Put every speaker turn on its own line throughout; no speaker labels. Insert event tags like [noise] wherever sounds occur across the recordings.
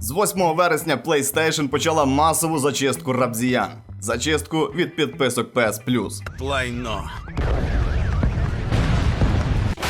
З 8 вересня PlayStation почала масову зачистку рабзіян. Зачистку від підписок PS Plus.
Лайно.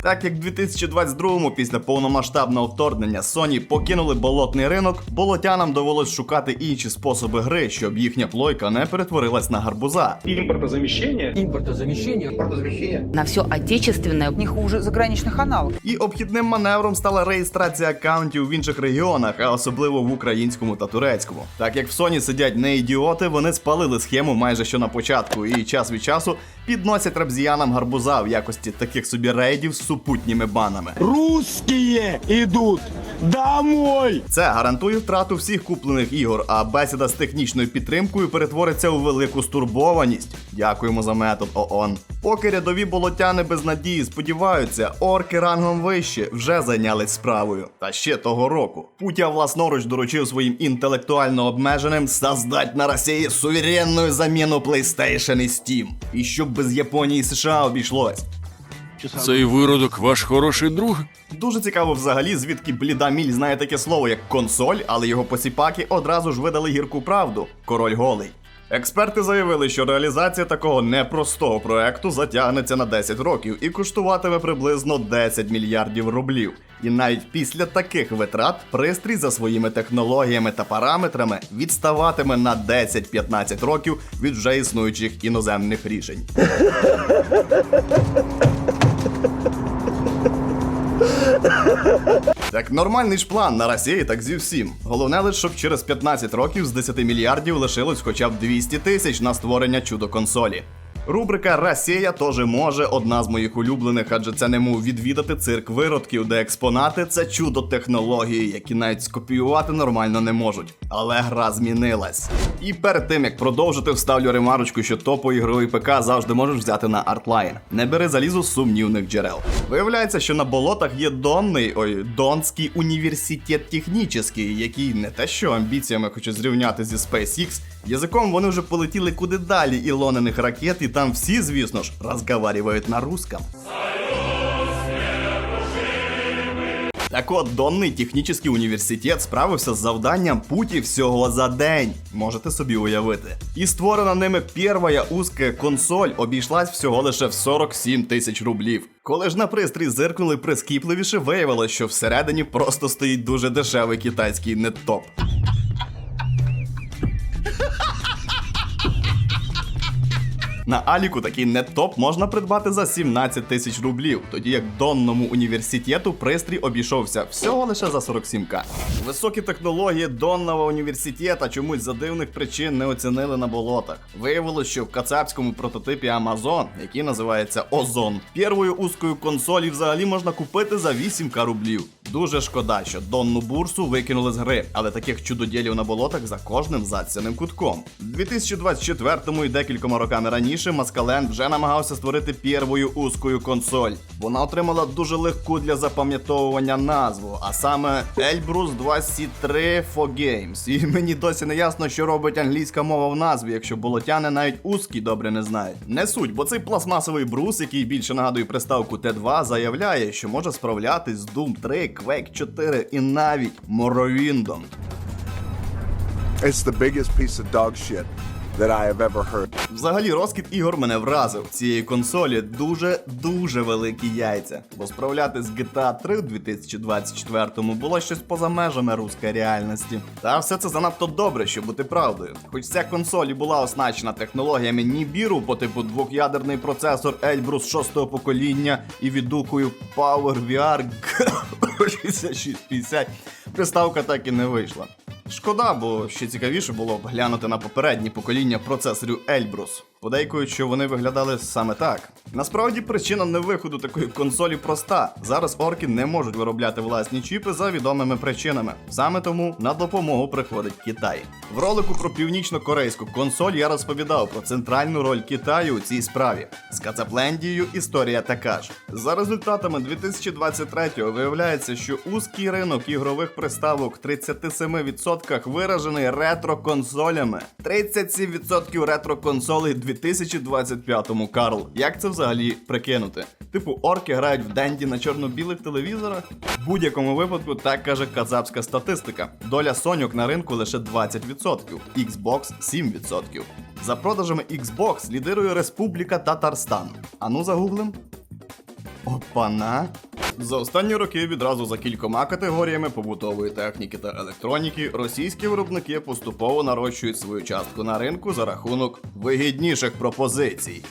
Так як в 2022-му після повномасштабного вторгнення Sony покинули болотний ринок, болотянам довелось шукати інші способи гри, щоб їхня плойка не перетворилась на гарбуза.
импортозамещение.
импортозамещение.
на все отечественное.
не хуже заграничных аналогов.
І обхідним маневром стала реєстрація аккаунтів в інших регіонах, а особливо в українському та турецькому. Так як в Sony сидять не ідіоти, вони спалили схему майже що на початку, і час від часу підносять рабзіянам гарбуза в якості таких собі рейдів з супутніми банами.
Русские идут домой!
Це гарантує втрату всіх куплених ігор, а бесіда з технічною підтримкою перетвориться у велику стурбованість. Дякуємо за метод ООН. Поки рядові болотяни без надії сподіваються, орки рангом вище вже зайнялись справою. Та ще того року. Путя власноруч доручив своїм інтелектуально обмеженим создать на Росії суверенну заміну PlayStation і Steam. І щоб без Японії і США обійшлось.
Цей виродок ваш хороший друг?
Дуже цікаво взагалі, звідки бліда міль знає таке слово як консоль, але його посіпаки одразу ж видали гірку правду король голий. Експерти заявили, що реалізація такого непростого проекту затягнеться на 10 років і коштуватиме приблизно 10 мільярдів рублів. І навіть після таких витрат пристрій за своїми технологіями та параметрами відставатиме на 10-15 років від вже існуючих іноземних рішень. [laughs] Так нормальний ж план на Росії, так зі всім. Головне лише, щоб через 15 років з 10 мільярдів лишилось хоча б 200 тисяч на створення чудо консолі. Рубрика Росія теж може одна з моїх улюблених, адже це немов відвідати цирк виродків, де експонати це чудо технології, які навіть скопіювати нормально не можуть. Але гра змінилась. І перед тим як продовжити, вставлю ремарочку, що топовий ігровий ПК завжди можеш взяти на артлайн. Не бери залізу сумнівних джерел. Виявляється, що на болотах є Донний, ой, Донський університет технічний, який не те, що амбіціями хоче зрівняти зі SpaceX, язиком вони вже полетіли куди далі ілонених ракет, і там всі, звісно ж, розговаривають на русском. Так от, Донний технічний університет справився з завданням путі всього за день. Можете собі уявити. І створена ними перша узка консоль обійшлась всього лише в 47 тисяч рублів. Коли ж на пристрій зиркнули прискіпливіше, виявилось, що всередині просто стоїть дуже дешевий китайський неттоп. На Аліку такий неттоп можна придбати за 17 тисяч рублів, тоді як Донному університету пристрій обійшовся всього лише за 47к. Високі технології Донного університета чомусь за дивних причин не оцінили на болотах. Виявилось, що в кацапському прототипі Amazon, який називається Озон, первою узкою консолі взагалі можна купити за 8к рублів. Дуже шкода, що Донну бурсу викинули з гри, але таких чудоділів на болотах за кожним зацяним кутком. У 2024-му і декількома роками раніше Маскаленд вже намагався створити первою узкою консоль. Вона отримала дуже легку для запам'ятовування назву, а саме Elbrus 2C3 for Games. І мені досі не ясно, що робить англійська мова в назві, якщо болотяни навіть узкі добре не знають. Не суть, бо цей пластмасовий брус, який більше нагадує приставку Т2, заявляє, що може справлятись з Doom 3, Quake 4 і навіть Morrowindом.
It's the biggest piece of dog shit That I have ever heard.
Взагалі, розкіт ігор мене вразив. Цієї консолі дуже дуже великі яйця. Бо справляти з GTA 3 у 2024-му було щось поза межами руської реальності. Та все це занадто добре, щоб бути правдою. Хоч ця консоль була оснащена технологіями Нібіру по типу двох'ядерний процесор Elbrus 6-го покоління і віддукою PowerVR 6650, приставка так і не вийшла. Шкода, бо ще цікавіше було б глянути на попередні покоління процесорів Elbrus. Подейкують, що вони виглядали саме так. Насправді причина невиходу такої консолі проста. Зараз орки не можуть виробляти власні чіпи за відомими причинами. Саме тому на допомогу приходить Китай. В ролику про північно-корейську консоль я розповідав про центральну роль Китаю у цій справі. З Кацаплендією історія така ж. За результатами 2023-го виявляється, що узкий ринок ігрових приставок в 37% виражений ретро-консолями. 37% ретро-консолей 2025-му, Карл. Як це взагалі прикинути? Типу, орки грають в денді на чорно-білих телевізорах? В будь-якому випадку так каже казапська статистика. Доля соньок на ринку лише 20%, Xbox 7%. За продажами Xbox лідирує Республіка Татарстан. Ану загуглим. Опана. За останні роки відразу за кількома категоріями побутової техніки та електроніки російські виробники поступово нарощують свою частку на ринку за рахунок вигідніших пропозицій.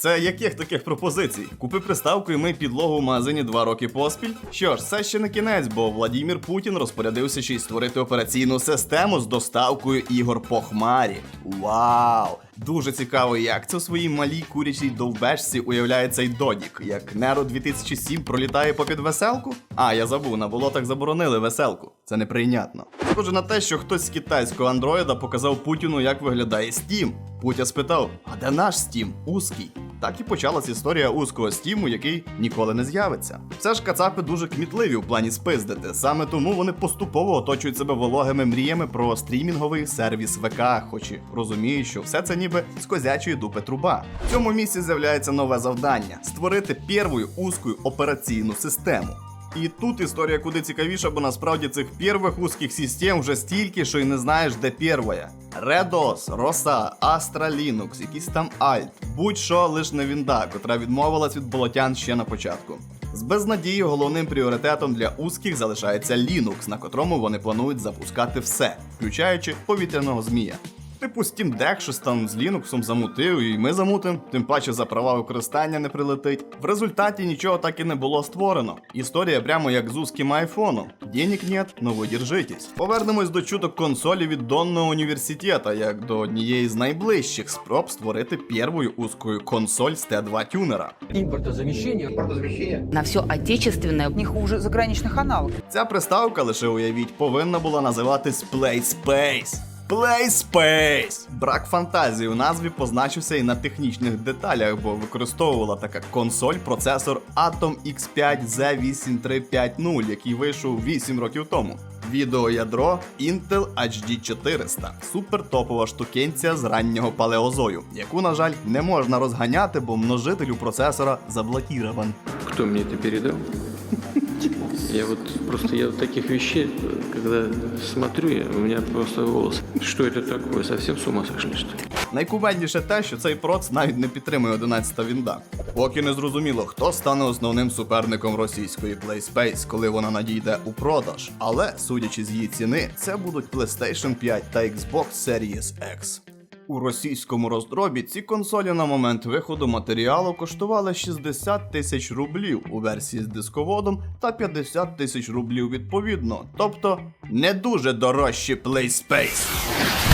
Це яких таких пропозицій? Купи приставку і мий підлогу в магазині два роки поспіль. Що ж, це ще не кінець, бо Владімір Путін розпорядився ще й створити операційну систему з доставкою ігор по хмарі. Вау! Дуже цікаво, як це у своїй малій курячій довбешці уявляє цей додік, як Неро 2007 пролітає попід веселку. А, я забув, на болотах заборонили веселку. Це неприйнятно. Схоже на те, що хтось з китайського андроїда показав Путіну, як виглядає Steam. Путя спитав: а де наш Steam? Узкий. Так і почалась історія узкого стіму, який ніколи не з'явиться. Все ж кацапи дуже кмітливі в плані спиздити. Саме тому вони поступово оточують себе вологими мріями про стрімінговий сервіс ВК, хоч і розуміють, що все це ніби з козячої дупи труба. В цьому місці з'являється нове завдання створити первую узку операційну систему. І тут історія куди цікавіша, бо насправді цих первих узких систем вже стільки, що й не знаєш, де первая. Redos, Rosa, Astra Linux, якийсь там Alt, будь-що лиш не Вінда, котра відмовилась від болотян ще на початку. З безнадією головним пріоритетом для узких залишається Linux, на котрому вони планують запускати все, включаючи повітряного змія. Типу Steam Deck щось там з Linux замутив, і ми замутим, тим паче за права використання не прилетить. В результаті нічого так і не було створено. Історія прямо як з узким айфоном. Денег нет, но ви держитесь. Повернемось до чуток консолі від Донного університета, як до однієї з найближчих спроб створити первою узкою консоль з Т2 тюнера.
Импортозамещение. Импортозамещение.
на все отечественное, не хуже заграничных аналогов.
Ця приставка, лише уявіть, повинна була називатись PlaySpace. PlaySpace! Брак фантазії у назві позначився і на технічних деталях, бо використовувала така консоль процесор Atom X5 Z8350, який вийшов 8 років тому. Відеоядро Intel HD 400, супертопова штукенція з раннього палеозою, яку, на жаль, не можна розганяти, бо множитель у процесора заблокірован.
Кто мне это передал? Я вот просто я таких вещей, когда смотрю, у меня просто волосы. Что это такое? Совсем с ума сошли, что ли?
Найкубенніше те, що цей проц навіть не підтримує 11-та вінда. Поки не зрозуміло, хто стане основним суперником російської PlaySpace, коли вона надійде у продаж. Але, судячи з її ціни, це будуть PlayStation 5 та Xbox Series X. У російському роздробі ці консолі на момент виходу матеріалу коштували 60 тисяч рублів у версії з дисководом та 50 тисяч рублів відповідно. Тобто не дуже дорожчі PlaySpace.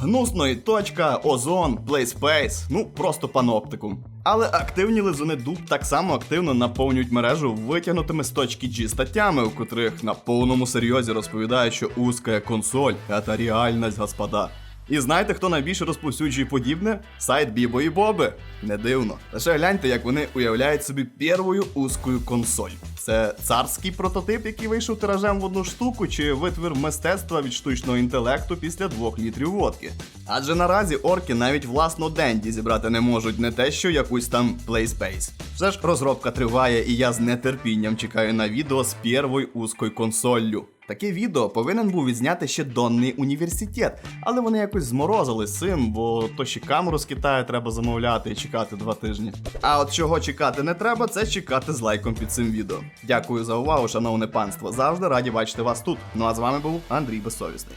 Гнусно і точка, озон, плейспейс, ну просто паноптикум. Але активні лизуни дуб так само активно наповнюють мережу витягнутими з точки G статтями, у котрих на повному серйозі розповідають, що узка консоль це реальність, господа. І знаєте, хто найбільше розповсюджує подібне? Сайт Бібо і Боби. Не дивно. Лише гляньте, як вони уявляють собі первою узкою консоль. Це царський прототип, який вийшов тиражем в одну штуку, чи витвір мистецтва від штучного інтелекту після двох літрів водки. Адже наразі орки навіть власну денді зібрати не можуть, не те, що якусь там PlaySpace. Все ж розробка триває, і я з нетерпінням чекаю на відео з первою узкою консоллю. Таке відео повинен був відзняти ще Донний університет, але вони якось зморозили цим, бо то ще камеру з Китаю треба замовляти і чекати два тижні. А от чого чекати не треба, це чекати з лайком під цим відео. Дякую за увагу, шановне панство. Завжди раді бачити вас тут. Ну а з вами був Андрій Безсовісний.